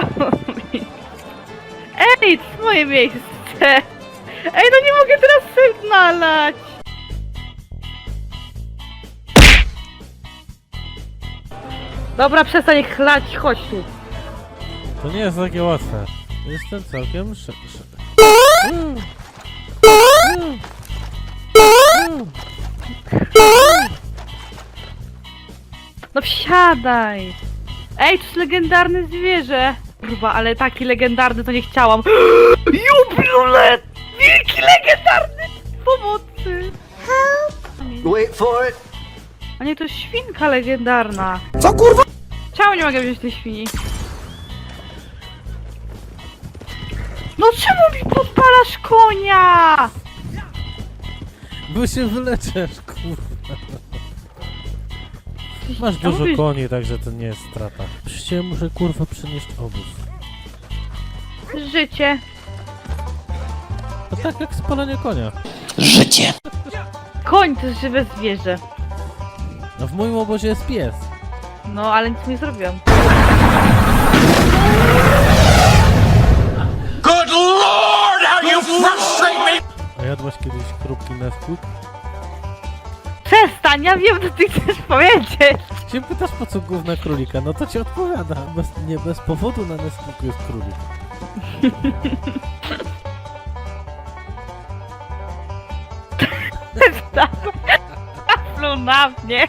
robi? Ej, to moje miejsce! Ej, no nie mogę teraz sobie znalać! Dobra, przestań chlać, chodź tu. To nie jest takie łatwe. Jestem całkiem szy... szy... No wsiadaj! Ej, to jest legendarne zwierzę! Kurwa, ale taki legendarny to nie chciałam. Jublulet! Wielki legendarny! Pomocy! Wait for it. A nie, to jest świnka legendarna. Co kurwa? Czemu nie mogę wziąć tej świni? No czemu mi podpalasz konia? Bo się wyleczesz, kurwa. Masz dużo koni, także to nie jest strata. Przecież ja muszę kurwa przenieść obóz. Życie. To tak jak spalanie konia. Koń to jest żywe zwierzę. A w moim obozie jest pies. No, ale nic nie zrobiłam. Good Lord, how you frustrate me! A jadłaś kiedyś chrupki Nesquik? Przestań, ja wiem, co ty chcesz powiedzieć. Się pytasz po co główna królika, no to ci odpowiada. Bez, nie bez powodu na Nesquiku jest królik. Pluł na mnie.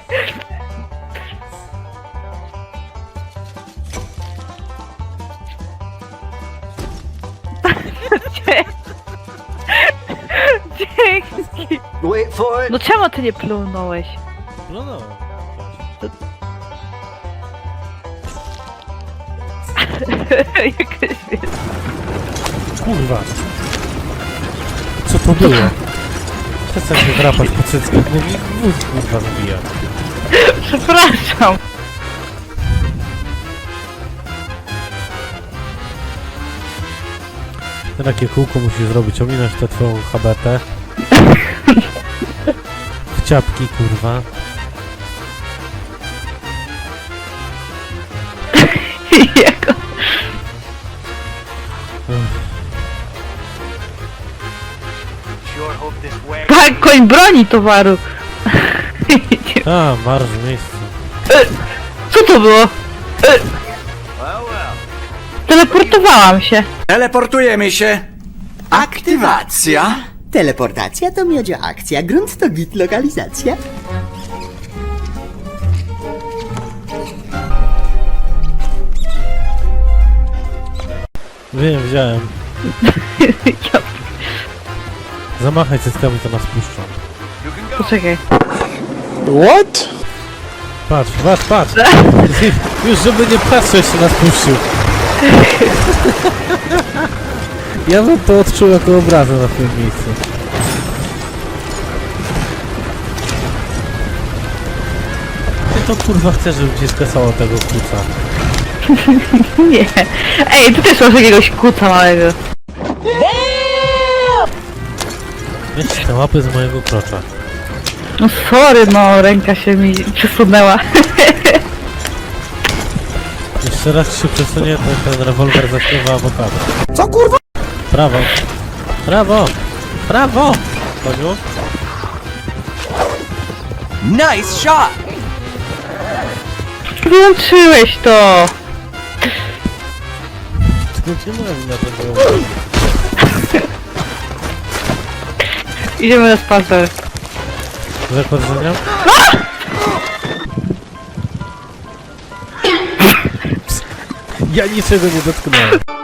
Dzięki. Wait for it. No czemu ty nie plunąłeś? No no. Jakaś wiesz. Kurwa. Co to było? Przestań się drapać po cyckach, bo mi wóz kurwa zabija. Przepraszam. Ty takie kółko musisz zrobić, ominąć tę twoją habetę. Ciapki, kurwa. Jego. Tak, koń broni towaru. A, marsz w miejscu. Co to było? Well. Teleportowałam się. Teleportujemy się. Aktywacja. Teleportacja to miodzia akcja, grunt to git lokalizacja. Wiem, wziąłem. Zamachaj cyckami, to nas puszczą. Poczekaj. Patrz, patrz, patrz! Już żeby nie patrzeć, się nas puścił. Ja bym to odczuł jako obrazę na tym miejscu. Ty to kurwa chcesz, żebym cię skasało tego kuca. Nie. Ej, ty też masz jakiegoś kuca małego. Weź te łapy z mojego krocza. No sorry, no ręka się mi przesunęła. Jeszcze raz ci się przesunie, to ten rewolwer zaśpiewa awokado. Co kurwa? Prawo. Prawo! Prawo! Koniu? Nice shot. Wyłączyłeś to. Moja wina, to było. Idziemy na spacer. Zakład zmieniam? Ja niczego nie dotknąłem.